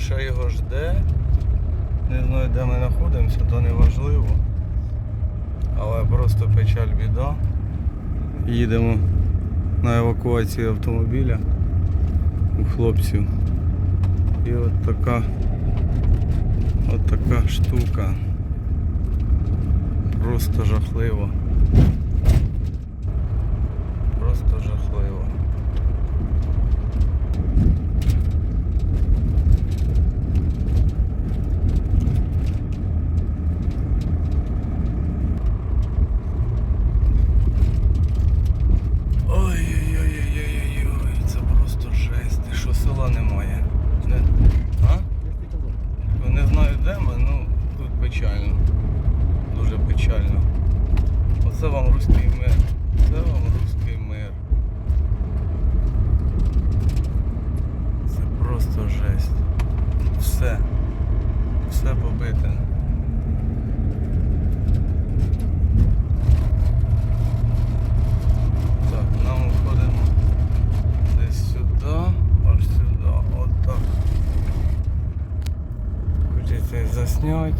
ще його жде. Не знаю, де ми знаходимося, то не важливо. Але просто печаль біда. Їдемо на евакуацію автомобіля у хлопців. І от така от така штука. Просто жахливо. Просто жахливо. Ой-ой-ой-ой-ой-ой, це просто жесть. І що села немає. Не... А? Ну, Не знаю де ми, ну тут печально. Дуже печально. Оце вам руський мир. Це вам руський мир. Це просто жесть. Все. Все побите. Так, нам уходимо десь сюди, аж сюди, от так. Хочеться заснять.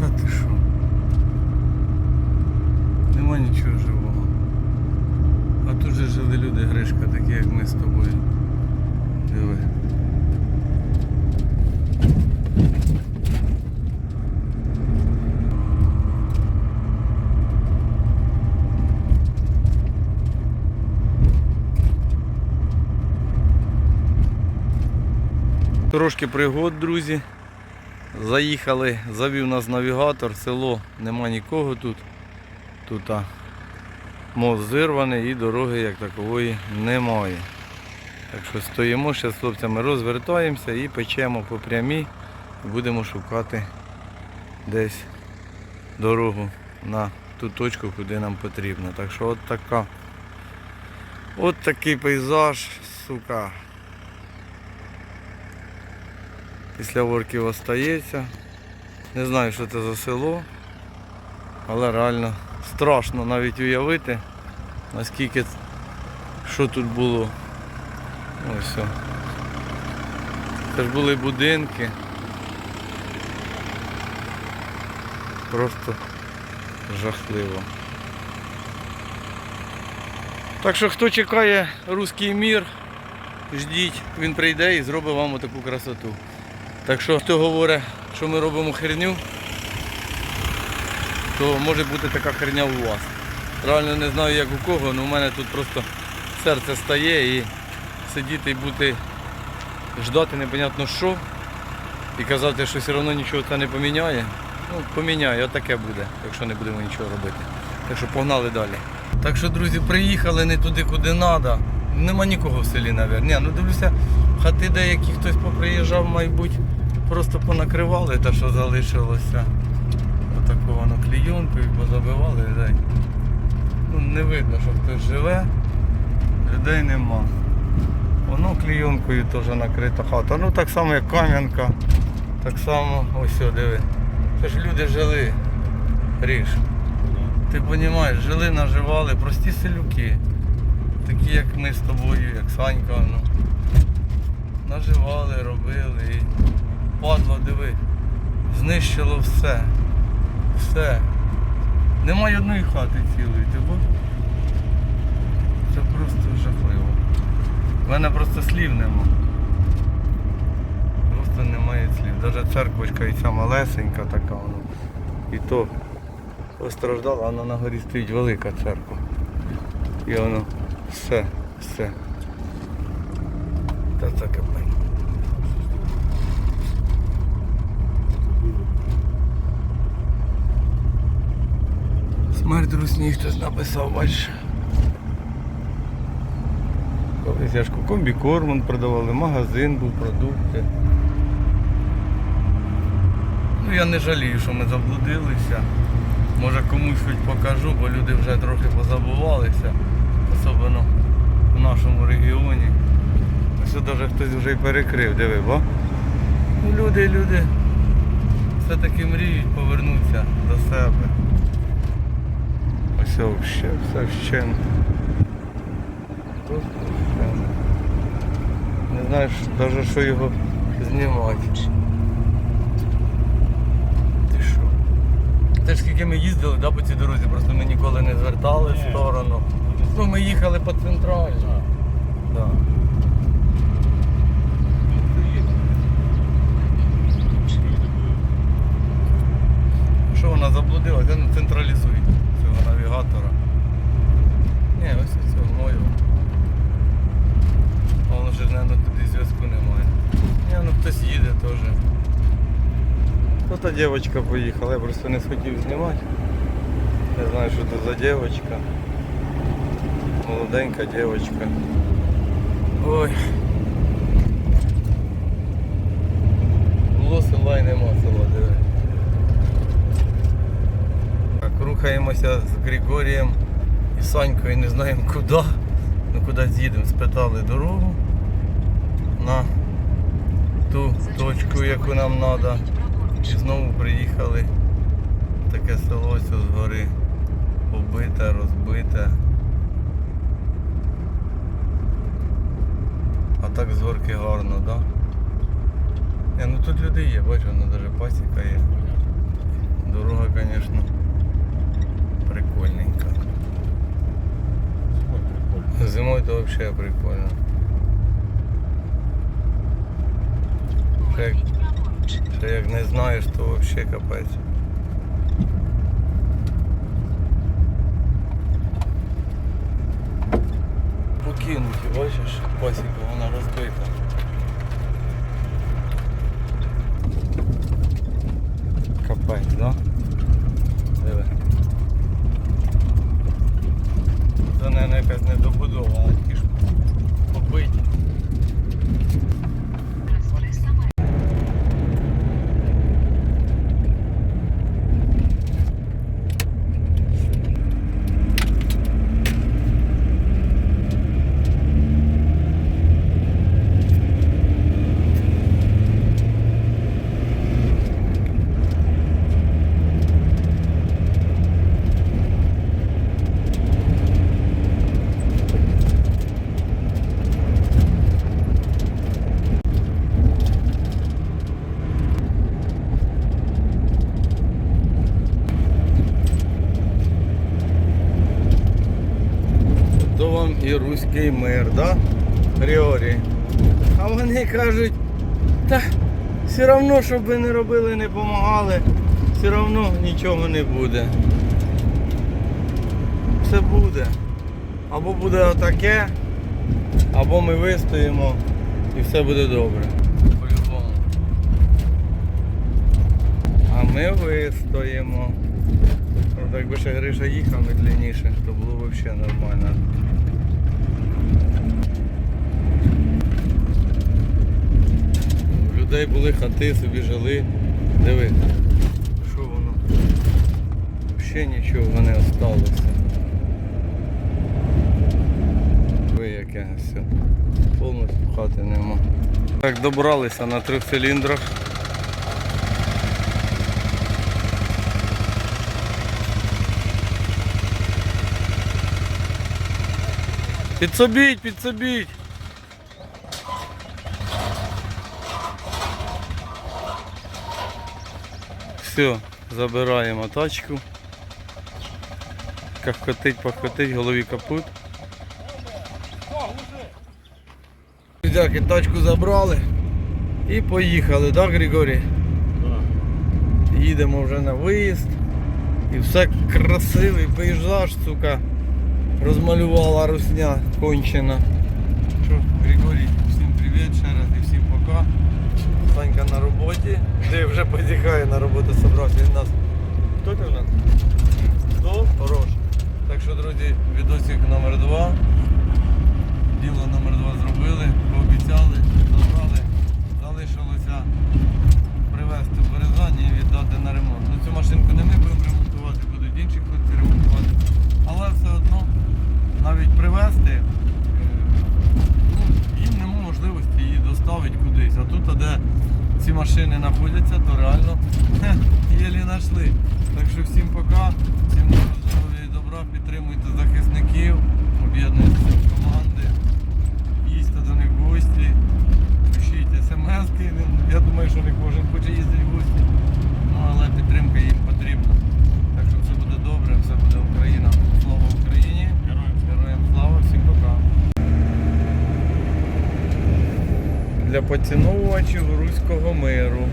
Та ти що? Нема нічого живого. А тут люди Гришка, такі як ми з тобою. Диви. Трошки пригод, друзі. Заїхали, завів нас навігатор, село нема нікого тут. Тут а, мост зірваний і дороги як такової немає. Так що стоїмо ще з хлопцями, розвертаємося і печемо по прямій. Будемо шукати десь дорогу на ту точку, куди нам потрібно. Так що от така. От такий пейзаж, сука. Після орків остається. Не знаю, що це за село, але реально страшно навіть уявити, наскільки що тут було. Ось. Це ж були будинки. Просто жахливо. Так що хто чекає руський мір, ждіть, він прийде і зробить вам таку красоту. Так що хто говорить, що ми робимо херню, то може бути така херня у вас. Реально не знаю як у кого, але у мене тут просто серце стає і сидіти і бути, ждати непонятно що. І казати, що все одно нічого це не поміняє. Ну, поміняє, отаке буде, якщо не будемо нічого робити. Так що погнали далі. Так що, друзі, приїхали не туди, куди треба. Нема нікого в селі, навіть. Ні, ну дивлюся, хати деякі хтось поприїжджав, мабуть, просто понакривали те, що залишилося. Отаку воно клійонкою позабивали. да й, Ну, не видно, що хтось живе, людей нема. Воно клійонкою теж накрита хата. Ну так само як кам'янка. Так само, ось диви. Це ж люди жили. Ріж. Ти розумієш, жили, наживали, прості селюки. Такі як ми з тобою, як Санька. Ну. Наживали, робили і падло, диви. Знищило все. Все. Немає одної хати цілої, ти? Це просто жахливо. У мене просто слів нема. Просто немає слів. Навіть церквочка і ця малесенька така вона. І то постраждала, вона на горі стоїть велика церква. І воно все, все. Та це капець. Хтось написав, бачиш. Колись я ж комбікормон продавали, магазин був, продукти. Ну я не жалію, що ми заблудилися. Може комусь хоч покажу, бо люди вже трохи позабувалися, особливо в нашому регіоні. Ось навіть хтось вже й перекрив, диви, бо? Ну, люди, люди все-таки мріють повернутися до себе. Все вообще, все. Просто вщент. Не знаєш навіть що його знімати. Ти що? Те ж скільки ми їздили да, по цій дорозі, просто ми ніколи не звертали в сторону. Ну ми їхали по центральній. Да. Що вона заблудилась? Я централізуй цього навігатора. Ні, ось цього мою. А воно ж, мабуть, туди зв'язку немає. Ні, ну хтось їде теж. Ну та дівчинка поїхала, я просто не схотів знімати. Не знаю, що це за дівчинка. Молоденька дівчинка. Ой. Було села і нема села, рухаємося з Григорієм і Санькою, не знаємо куди. Ну куди з'їдемо, спитали дорогу на ту точку, яку нам треба. І знову приїхали в таке село з гори. Побите, розбите. А так з горки гарно, так? Да? Ні, ну тут люди є, бачу, воно навіть пасіка є. Дорога, звісно, прикольненька. Зимою то взагалі прикольно. Ще як, ще як не знаєш, то взагалі капець. Покинуті, бачиш, пасіка вона розбита. Капець, да? Диви. Це, мабуть, якась недобудова, а ті ж побиті. То вам і руський мир, да? Григорій. А вони кажуть, та все одно, що би не робили, не допомагали, все одно нічого не буде. Все буде. Або буде отаке, або ми вистоїмо і все буде добре. По-любому. А ми вистоїмо. Якби ще Гриша їхав медленніше, то було б взагалі нормально. У людей були хати, собі жили. Диви, що воно? Взагалі нічого не осталося. Ви яке все. Повністю хати нема. Так, добралися на трьох циліндрах. Підсобіть, підсобіть. Все, забираємо тачку. Кахкотить, пахкотить, голові капут. Друзяки, тачку забрали і поїхали, так, Григорій? Їдемо вже на виїзд. І все красивий пейзаж, сука, розмалювала русня кончена. Що, Григорій, всім привіт ще раз і всім пока. Санька на роботі. Ти вже позіхає на роботу собрався. Він нас. Хто ти в нас? Хто? Хорош. Так що, друзі, відосик номер два. Що всім пока, всім здоров'я і добра, підтримуйте захисників, об'єднуйтеся в команди, їздьте до них в гості, пишіть смс-ки. Я думаю, що не кожен хоче їздити в гості. Ну, але підтримка їм потрібна. Так що все буде добре, все буде Україна. Слава Україні! Героям, Героям слава, всім пока! Для поціновувачів руського миру.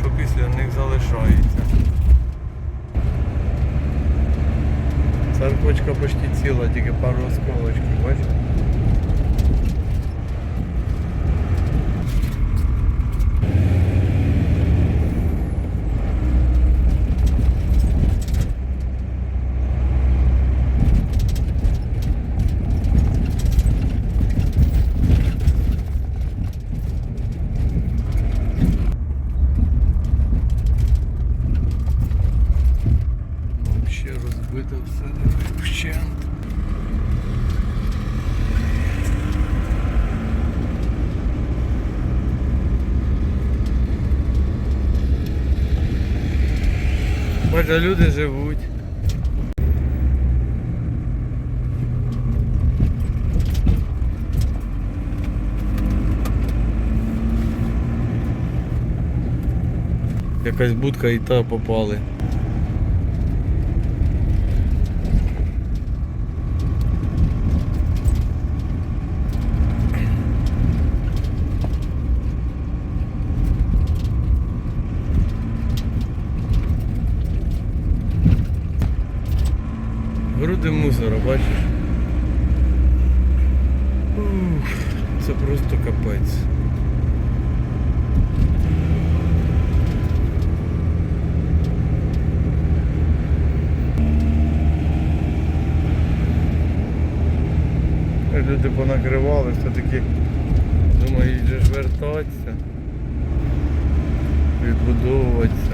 Що після них залишається? Церквочка почти ціла, тільки пару осколочків, бачиш? Вообще розбито все диви, вщент. Бача, люди живуть. Якась будка і та попали. Груди мусора, бачиш? Ух, це просто капець. Люди понакривали, все-таки думають же ж вертатися, відбудовуватися.